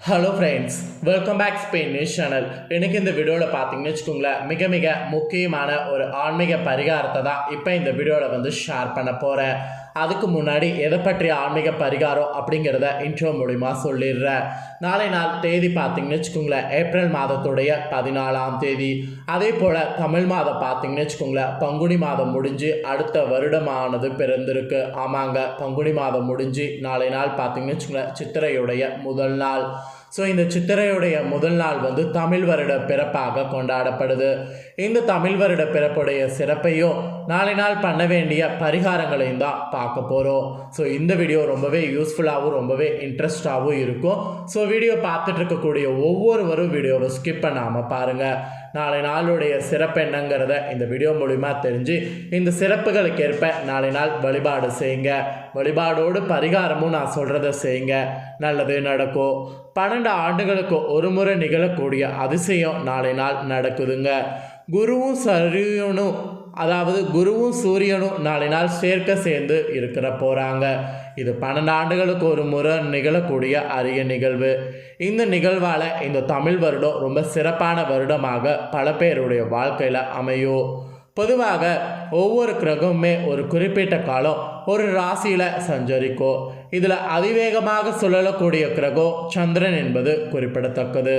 Hello friends welcome back Spain news channel எனக்கு இந்த வீடியோவில் பார்த்தீங்கன்னு வச்சுக்கோங்களேன் மிக மிக முக்கியமான ஒரு ஆன்மீக பரிகாரத்தை தான் இப்போ இந்த வீடியோவில் வந்து ஷேர் பண்ண போகிறேன் அதுக்கு முன்னாடி எதை பற்றிய ஆன்மீக பரிகாரம் அப்படிங்கிறத இன்ட்ரோ மூலிமா சொல்லிடுறேன். நாளை நாள் தேதி பார்த்தீங்கன்னு வச்சுக்கோங்களேன் ஏப்ரல் மாதத்துடைய பதினாலாம் தேதி. அதே போல் தமிழ் மாதம் பார்த்தீங்கன்னு வச்சுக்கோங்களேன் பங்குனி மாதம் முடிஞ்சு அடுத்த வருடமானது பிறந்திருக்கு. ஆமாங்க பங்குனி மாதம் முடிஞ்சு நாளை நாள் பார்த்தீங்கன்னு வச்சுக்கோங்களேன் சித்திரையுடைய முதல் நாள். ஸோ இந்த சித்திரையுடைய முதல் நாள் வந்து தமிழ் வருட பிறப்பாக கொண்டாடப்படுது. இந்த தமிழ் வருட பிறப்புடைய சிறப்பையும் நாளை நாள் பண்ண வேண்டிய பரிகாரங்களையும் தான் பார்க்க போகிறோம் ஸோ இந்த வீடியோ ரொம்பவே யூஸ்ஃபுல்லாகவும் ரொம்பவே இன்ட்ரெஸ்டாகவும் இருக்கும். ஸோ வீடியோ பார்த்துட்டு இருக்கக்கூடிய ஒவ்வொருவரும் வீடியோவை ஸ்கிப் பண்ணாமல் பாருங்கள் நாளை நாளுடைய சிறப்பு என்னங்கிறத இந்த வீடியோ மூலிமா தெரிஞ்சு இந்த சிறப்புகளுக்கு ஏற்ப நாளை நாள் வழிபாடு செய்யுங்க. வழிபாடோடு பரிகாரமும் நான் சொல்கிறத செய்யுங்க. நல்லது நடக்கும். பன்னெண்டு ஆண்டுகளுக்கு ஒரு முறை நிகழக்கூடிய அதிசயம் நாளை நாள் நடக்குதுங்க. குருவும் சரியனும் அதாவது குருவும் சூரியனும் நாளை நாள் சேர்க்க சேர்ந்து இருக்கிற போகிறாங்க இது பன்னெண்டு ஆண்டுகளுக்கு ஒரு முறை நிகழக்கூடிய அரிய நிகழ்வு. இந்த நிகழ்வால் இந்த தமிழ் வருடம் ரொம்ப சிறப்பான வருடமாக பல பேருடைய வாழ்க்கையில் அமையும். பொதுவாக ஒவ்வொரு கிரகமுமே ஒரு குறிப்பிட்ட காலம் ஒரு ராசியில் சஞ்சரிக்கும் இதில் அதிவேகமாக சுழலக்கூடிய கிரகம் சந்திரன் என்பது குறிப்பிடத்தக்கது.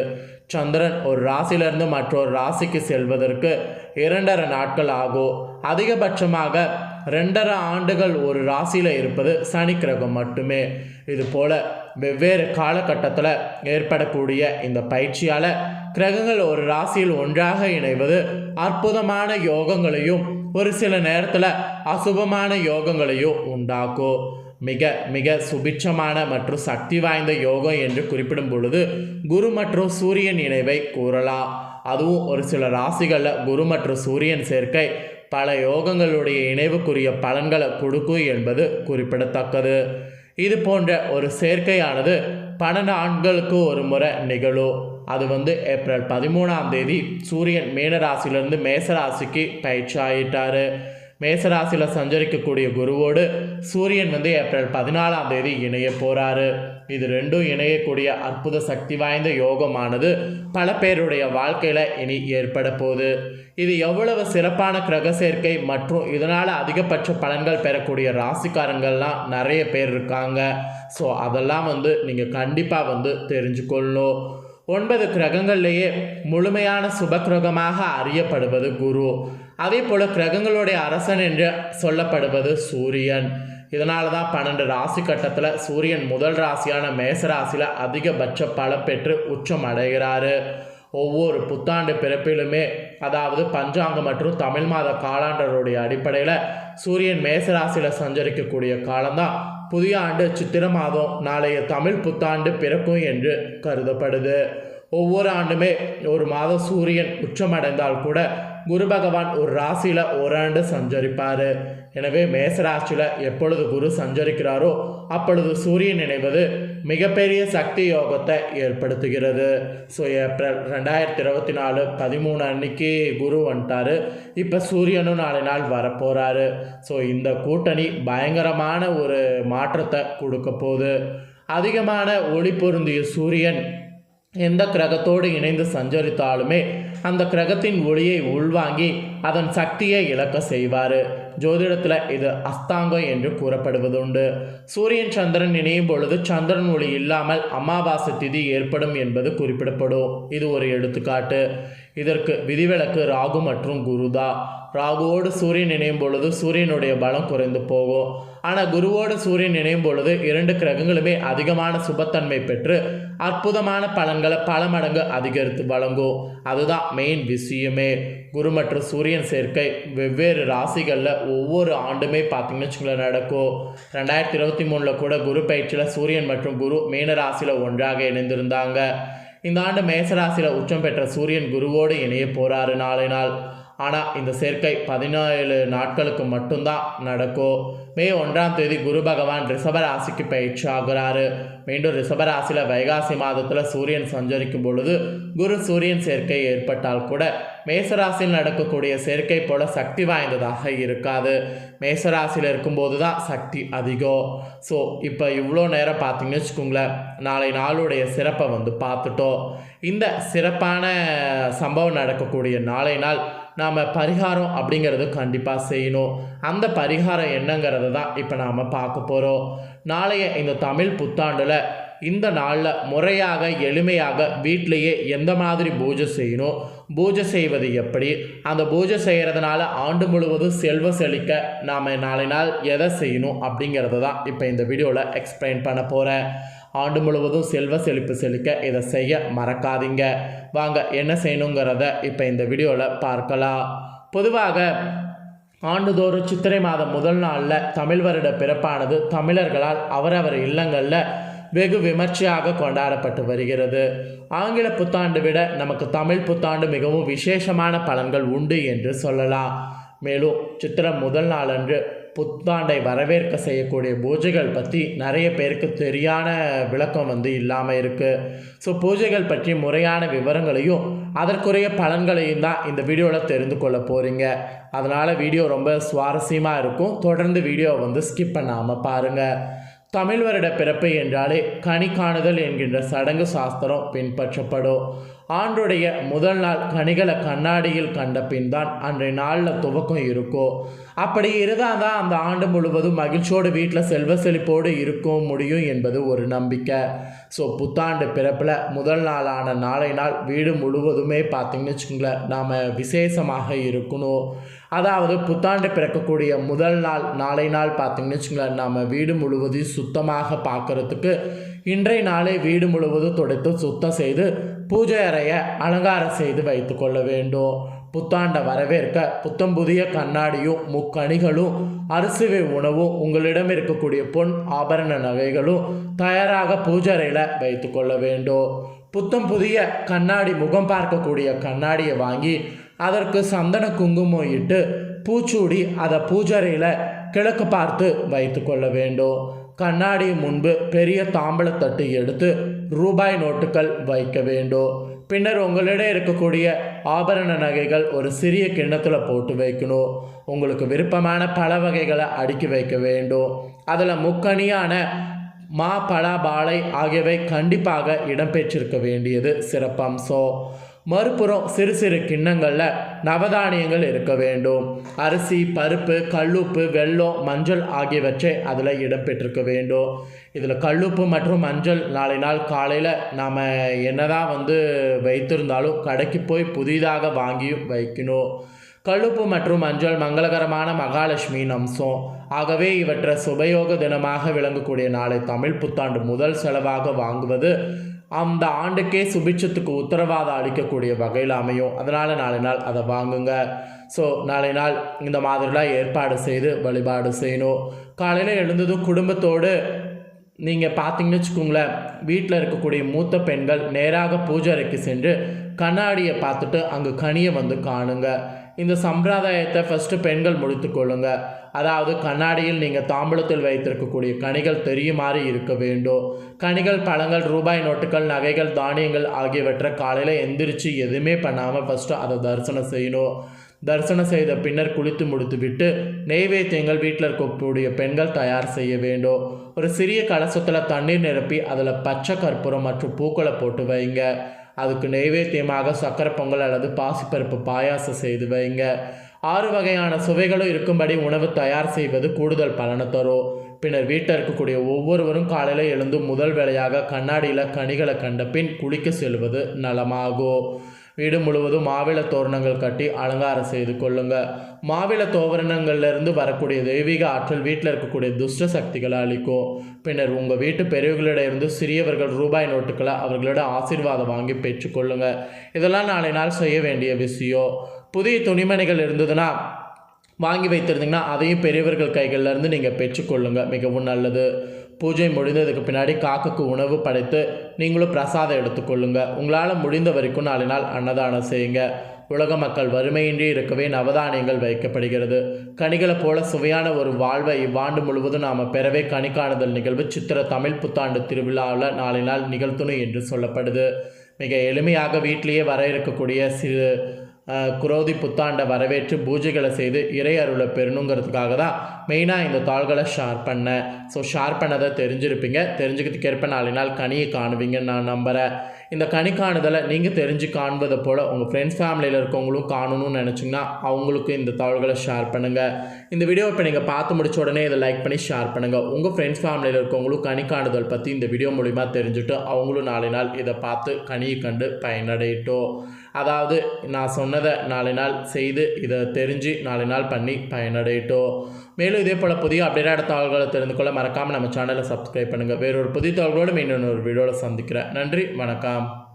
சந்திரன் ஒரு ராசியிலிருந்து மற்றொரு ராசிக்கு செல்வதற்கு இரண்டரை நாட்கள் ஆகும் அதிகபட்சமாக ரெண்டரை ஆண்டுகள் ஒரு ராசியில் இருப்பது சனி கிரகம் மட்டுமே. இது போல் வெவ்வேறு காலகட்டத்தில் ஏற்படக்கூடிய இந்த பயிற்சியால் கிரகங்கள் ஒரு ராசியில் ஒன்றாக இணைவது அற்புதமான யோகங்களையும் ஒரு சில நேரத்தில் அசுபமான யோகங்களையும் உண்டாக்கும் மிக மிக சுபிட்சமான மற்றும் சக்தி வாய்ந்த யோகம் என்று குறிப்பிடும் பொழுது குரு மற்றும் சூரியன் இணைவை கூறலாம். அதுவும் ஒரு சில ராசிகளில் குரு மற்றும் சூரியன் சேர்க்கை பல யோகங்களுடைய இணைவுக்குரிய பலன்களை கொடுக்கும் என்பது குறிப்பிடத்தக்கது. இது போன்ற ஒரு சேர்க்கையானது பன்னெண்டு ஆண்களுக்கு ஒரு முறை நிகழும். அது வந்து ஏப்ரல் பதிமூணாம் தேதி சூரியன் மீனராசிலிருந்து மேசராசிக்கு பயிற்சி ஆகிட்டார் மேசராசியில் சஞ்சரிக்கக்கூடிய குருவோடு சூரியன் வந்து ஏப்ரல் பதினாலாம் தேதி இணைய போகிறாரு இது ரெண்டும் இணையக்கூடிய அற்புத சக்தி வாய்ந்த யோகமானது பல பேருடைய வாழ்க்கையில் இனி ஏற்பட போகுது. இது எவ்வளவு சிறப்பான கிரக சேர்க்கை மற்றும் இதனால் அதிகபட்ச பலன்கள் பெறக்கூடிய ராசிக்காரங்கள்லாம் நிறைய பேர் இருக்காங்க. ஸோ அதெல்லாம் வந்து நீங்கள் கண்டிப்பாக வந்து தெரிஞ்சுக்கொள்ளணும். ஒன்பது கிரகங்கள்லேயே முழுமையான சுபக்கிரகமாக அறியப்படுவது குரு. அதே போல் கிரகங்களுடைய அரசன் என்று சொல்லப்படுவது சூரியன். இதனால தான் பன்னெண்டு ராசி கட்டத்தில் சூரியன் முதல் ராசியான மேச ராசியில் அதிகபட்ச பலம் பெற்று உச்சம் அடைகிறாரு. ஒவ்வொரு புத்தாண்டு பிறப்பிலுமே அதாவது பஞ்சாங்கம் மற்றும் தமிழ் மாத காலாண்டருடைய அடிப்படையில் சூரியன் மேசராசியில் சஞ்சரிக்கக்கூடிய காலம்தான் புதிய ஆண்டு சித்திர மாதம் நாளைய தமிழ் புத்தாண்டு பிறக்கும் என்று கருதப்படுது. ஒவ்வொரு ஆண்டுமே ஒரு மாதம் சூரியன் உச்சமடைந்தால் கூட குரு பகவான் ஒரு ராசியில் ஓராண்டு சஞ்சரிப்பார். எனவே மேசராசியில் எப்பொழுது குரு சஞ்சரிக்கிறாரோ அப்பொழுது சூரியன் இணைவது மிகப்பெரிய சக்தி யோகத்தை ஏற்படுத்துகிறது. ஸோ ஏப்ரல் ரெண்டாயிரத்தி இருபத்தி நாலு பதிமூணு அன்னைக்கு குரு வந்துட்டார். இப்போ சூரியனும் நாலு நாள் வரப்போகிறாரு ஸோ இந்த கூட்டணி பயங்கரமான ஒரு மாற்றத்தை கொடுக்க போகுது. அதிகமான ஒளி பொருந்திய சூரியன் எந்த கிரகத்தோடு இணைந்து சஞ்சரித்தாலுமே அந்த கிரகத்தின் ஒளியை உள்வாங்கி அதன் சக்தியை இழக்க செய்வார். ஜோதிடத்தில் இது அஸ்தாங்கம் என்று கூறப்படுவதுண்டு. சூரியன் சந்திரன் இணையும் பொழுது சந்திரன் ஒளி இல்லாமல் அமாவாசை திதி ஏற்படும் என்பது குறிப்பிடப்படும். இது ஒரு எடுத்துக்காட்டு. இதற்கு விதிவிலக்கு ராகு மற்றும் குருதா. ராகுவோடு சூரியன் இணையும் பொழுது சூரியனுடைய பலம் குறைந்து போகும் ஆனால் குருவோடு சூரியன் இணையும் பொழுது இரண்டு கிரகங்களுமே அதிகமான சுபத்தன்மை பெற்று அற்புதமான பலன்களை பல மடங்கு அதிகரித்து வழங்கும் அதுதான் மெயின் விஷயமே. குரு மற்றும் சூரியன் சேர்க்கை வெவ்வேறு ராசிகளில் ஒவ்வொரு ஆண்டுமே பார்த்திங்கன்னு வச்சுக்கோங்களேன் நடக்கும் ரெண்டாயிரத்தி இருபத்தி மூணில் கூட குரு பயிற்சியில் சூரியன் மற்றும் குரு மீன ராசியில் ஒன்றாக இணைந்திருந்தாங்க. இந்த ஆண்டு மேசராசியில் உச்சம் பெற்ற சூரியன் குருவோடு இணைய போகிறாரு நாளை நாள். ஆனால் இந்த சேர்க்கை பதினேழு நாட்களுக்கு மட்டும்தான் நடக்கும் மே ஒன்றாம் தேதி குரு பகவான் ரிஷபராசிக்கு பயிற்சி ஆகிறாரு. மீண்டும் ரிஷபராசியில் வைகாசி மாதத்தில் சூரியன் சஞ்சரிக்கும் பொழுது குரு சூரியன் சேர்க்கை ஏற்பட்டால் கூட மேசராசியில் நடக்கக்கூடிய சேர்க்கை போல சக்தி வாய்ந்ததாக இருக்காது. மேசராசியில் இருக்கும்போது தான் சக்தி அதிகம் ஸோ இப்போ இவ்வளோ நேரம் பார்த்தீங்கன்னு வச்சுக்கோங்களேன் நாளை நாளுடைய சிறப்பை வந்து பார்த்துட்டோம். இந்த சிறப்பான சம்பவம் நடக்கக்கூடிய நாளை நாள் நாம் பரிகாரம் அப்படிங்கிறது கண்டிப்பாக செய்யணும். அந்த பரிகாரம் என்னங்கிறத தான் இப்போ நாம் பார்க்க போகிறோம் நாளைய இந்த தமிழ் புத்தாண்டில் இந்த நாளில் முறையாக எளிமையாக வீட்டிலேயே எந்த மாதிரி பூஜை செய்யணும்? பூஜை செய்வது எப்படி? அந்த பூஜை செய்கிறதுனால ஆண்டு முழுவதும் செல்வ செழிக்க நாம் நாளை நாள் எதை செய்யணும் அப்படிங்கிறத தான் இப்போ இந்த வீடியோவில் எக்ஸ்பிளைன் பண்ண போகிறேன் ஆண்டு முழுவதும் செல்வ செழிப்பு செழிக்க இதை செய்ய மறக்காதீங்க. வாங்க என்ன செய்யணுங்கிறத இப்போ இந்த வீடியோவில் பார்க்கலாம். பொதுவாக ஆண்டுதோறும் சித்திரை மாதம் முதல் நாளில் தமிழ் வருட பிறப்பானது தமிழர்களால் அவரவர் இல்லங்களில் வெகு விமர்சையாக கொண்டாடப்பட்டு வருகிறது. ஆங்கில புத்தாண்டு விட நமக்கு தமிழ் புத்தாண்டு மிகவும் விசேஷமான பலன்கள் உண்டு என்று சொல்லலாம். மேலும் சித்திரம் முதல் நாளன்று புத்தாண்டை வரவேற்க செய்யக்கூடிய பூஜைகள் பற்றி நிறைய பேருக்கு தெரியான விளக்கம் வந்து இல்லாமல் இருக்குது ஸோ பூஜைகள் பற்றி முறையான விவரங்களையும் அதற்குரிய பலன்களையும் தான் இந்த வீடியோவில் தெரிந்து கொள்ள போகிறீங்க அதனால் வீடியோ ரொம்ப சுவாரஸ்யமாக இருக்கும். தொடர்ந்து வீடியோவை வந்து ஸ்கிப் பண்ணாமல் பாருங்கள் தமிழ் வருட பிறப்பு என்றாலே கனி காணுதல் என்கின்ற சடங்கு சாஸ்திரம் பின்பற்றப்படும். ஆண்டுடைய முதல் நாள் கனிகளை கண்ணாடியில் கண்ட பின் தான் அன்றைய நாளில் துவக்கம் இருக்கும் அப்படி இருந்தால் தான் அந்த ஆண்டு முழுவதும் மகிழ்ச்சியோடு வீட்டில் செல்வ செழிப்போடு இருக்க முடியும் என்பது ஒரு நம்பிக்கை. ஸோ புத்தாண்டு பிறப்பில் முதல் நாளான நாளை நாள் வீடு முழுவதுமே பார்த்திங்கன்னு வச்சுக்கோங்களேன் நாம் விசேஷமாக இருக்கணும். அதாவது புத்தாண்டு பிறக்கக்கூடிய முதல் நாள் நாளை நாள் பார்த்திங்கன்னு வச்சுங்களேன் நாம் வீடு முழுவதும் சுத்தமாக பார்க்குறதுக்கு இன்றைய நாளே வீடு முழுவதும் துடைத்து சுத்தம் செய்து பூஜை அறையை அலங்காரம் செய்து வைத்து கொள்ள வேண்டும். புத்தாண்டை வரவேற்க புத்தம் புதிய கண்ணாடியும் முக்கணிகளும் அரிசிவை உணவும் உங்களிடம் இருக்கக்கூடிய பொன் ஆபரண நகைகளும் தயாராக பூஜை அறையில் வைத்து கொள்ள வேண்டும். புத்தம் புதிய கண்ணாடி முகம் பார்க்கக்கூடிய கண்ணாடியை வாங்கி அதற்கு சந்தன குங்குமம் இட்டு பூச்சூடி அதை பூஜறையில் கிழக்கு பார்த்து வைத்து கொள்ள வேண்டும். கண்ணாடி முன்பு பெரிய தாம்பளத்தட்டு எடுத்து ரூபாய் நோட்டுகள் வைக்க வேண்டும். பின்னர் உங்களிடம் இருக்கக்கூடிய ஆபரண நகைகள் ஒரு சிறிய கிண்ணத்தில் போட்டு வைக்கணும். உங்களுக்கு விருப்பமான பல வகைகளை அடுக்கி வைக்க வேண்டும். அதில் முக்கணியான மா பலா பாலை ஆகியவை கண்டிப்பாக இடம்பெற்றிருக்க வேண்டியது சிறப்பம்சம். மறுபுறம் சிறு சிறு கிண்ணங்களில் நவதானியங்கள் இருக்க வேண்டும். அரிசி பருப்பு கல்லுப்பு வெல்லம் மஞ்சள் ஆகியவற்றை அதில் இடம்பெற்றிருக்க வேண்டும். இதில் கல்லுப்பு மற்றும் மஞ்சள் நாளை நாள் காலையில் நாம் என்னதான் வந்து வைத்திருந்தாலும் கடைக்கு போய் புதிதாக வாங்கியும் வைக்கணும். கழுப்பு மற்றும் மஞ்சள் மங்களகரமான மகாலட்சுமியின் அம்சம் ஆகவே இவற்றை சுபயோக தினமாக விளங்கக்கூடிய நாளை தமிழ் புத்தாண்டு முதல் செலவாக வாங்குவது அந்த ஆண்டுக்கே சுபிட்சத்துக்கு உத்தரவாதம் அளிக்கக்கூடிய வகையில் அமையும். அதனால் நாளை நாள் அதை வாங்குங்க. ஸோ நாளை நாள் இந்த மாதிரிலாம் ஏற்பாடு செய்து வழிபாடு செய்யணும். காலையில் எழுந்ததும் குடும்பத்தோடு நீங்கள் பார்த்தீங்கன்னு வச்சுக்கோங்களேன் வீட்டில் இருக்கக்கூடிய மூத்த பெண்கள் நேராக பூஜை அறைக்கு சென்று கண்ணாடியை பார்த்துட்டு அங்கே கனியை வந்து காணுங்க. இந்த சம்பிரதாயத்தை ஃபஸ்ட்டு பெண்கள் முடித்து கொள்ளுங்க. அதாவது கண்ணாடியில் நீங்கள் தாம்பூலத்தில் வைத்திருக்கக்கூடிய கனிகள் தெரியுமாறு இருக்க வேண்டும். கனிகள் பழங்கள் ரூபாய் நோட்டுகள் நகைகள் தானியங்கள் ஆகியவற்றை காலையில் எந்திரிச்சு எதுவுமே பண்ணாமல் ஃபஸ்ட்டு அதை தரிசனம் செய்யணும். தரிசனம் செய்த பின்னர் குளித்து முடித்து விட்டு நெய்வேத்தியங்கள் வீட்டில் இருக்கக்கூடிய பெண்கள் தயார் செய்ய வேண்டும். ஒரு சிறிய கலசத்தில் தண்ணீர் நிரப்பி அதில் பச்சை கற்பூரம் மற்றும் பூக்களை போட்டு வைங்க. அதுக்கு நெய்வேத்தியமாக சக்கரை பொங்கல் அல்லது பாசிப்பருப்பு பாயாசம் செய்து வைங்க. ஆறு வகையான சுவைகளும் இருக்கும்படி உணவு தயார் செய்வது கூடுதல் பலனை தரும். பின்னர் வீட்டில் இருக்கக்கூடிய ஒவ்வொருவரும் காலையில் எழுந்து முதல் வேளையாக கண்ணாடியில் கனிகளை கண்ட பின் குளிக்க செல்வது நலமாகும். வீடு முழுவதும் மாவிள தோரணங்கள் கட்டி அலங்காரம் செய்து கொள்ளுங்க. மாவிள தோரணங்கள்லேருந்து வரக்கூடிய தெய்வீக ஆற்றல் வீட்டில் இருக்கக்கூடிய துஷ்ட சக்திகளை அளிக்கும் பின்னர் உங்கள் வீட்டு பெரியவர்களிடம் இருந்து சிறியவர்கள் ரூபாய் நோட்டுகளை அவர்களிடம் ஆசீர்வாதம் வாங்கி பெற்றுக்கொள்ளுங்க இதெல்லாம் நாளை நாள் செய்ய வேண்டிய விஷயம். புதிய துணிமணிகள் இருந்ததுன்னா வாங்கி வைத்திருந்தீங்கன்னா அதையும் பெரியவர்கள் கைகளிலேருந்து நீங்கள் பெற்றுக்கொள்ளுங்க மிகவும் நல்லது. பூஜை முடிந்ததுக்கு பின்னாடி காக்குக்கு உணவு படைத்து நீங்களும் பிரசாதம் எடுத்துக்கொள்ளுங்க. உங்களால் முடிந்த வரைக்கும் நாலு நாள் அன்னதானம் செய்யுங்க. உலக மக்கள் வறுமையின்றி இருக்கவே நவதானியங்கள் வைக்கப்படுகிறது. கனிகளை போல சுவையான ஒரு வாழ்வை இவ்வாண்டு முழுவதும் நாம் பெறவே கணிக்காணுதல் நிகழ்வு சித்திர தமிழ் புத்தாண்டு திருவிழாவில் நாளை நாள் நிகழ்த்துணை என்று சொல்லப்படுது. மிக எளிமையாக வீட்டிலேயே வர இருக்கக்கூடிய சிறு குரோதி புத்தாண்டை வரவேற்று பூஜைகளை செய்து இறை அருளை பெறணுங்கிறதுக்காக தான் மெயினாக இந்த தாள்களை ஷேர் பண்ணேன். ஸோ ஷேர் பண்ணதை தெரிஞ்சிருப்பீங்க. தெரிஞ்சுக்கிறதுக்கு ஏற்ப நாள் கனியை காணுவீங்கன்னு நான் நம்புகிறேன் இந்த கனி காணுதலை நீங்கள் தெரிஞ்சு காண்பதை போல் உங்கள் ஃப்ரெண்ட்ஸ் ஃபேமிலியில் இருக்கவங்களும் காணணும்னு நினச்சிங்கன்னா அவங்களுக்கும் இந்த தாள்களை ஷேர் பண்ணுங்கள் இந்த வீடியோ இப்போ நீங்கள் பார்த்து முடிச்ச உடனே இதை லைக் பண்ணி ஷேர் பண்ணுங்கள் உங்கள் ஃப்ரெண்ட்ஸ் ஃபேமிலியில் இருக்கவங்களும் கனி காணுதல் பற்றி இந்த வீடியோ மூலிமா தெரிஞ்சுட்டு அவங்களும் நாளை நாள் இதை பார்த்து கனியை கண்டு பயனடையட்டும். அதாவது நான் சொன்னதை நாளை நாள் செய்து இதை தெரிஞ்சு நாளை நாள் பண்ணி பயனடையட்டும். மேலும் இதே போல் புதிய அப்டேட்டான தகவல்களை தெரிந்து கொள்ள மறக்காமல் நம்ம சேனலை சப்ஸ்கிரைப் பண்ணுங்கள் வேறொரு புதிய தகவலோடு மீண்டும் ஒரு வீடியோவில் சந்திக்கிறேன். நன்றி வணக்கம்.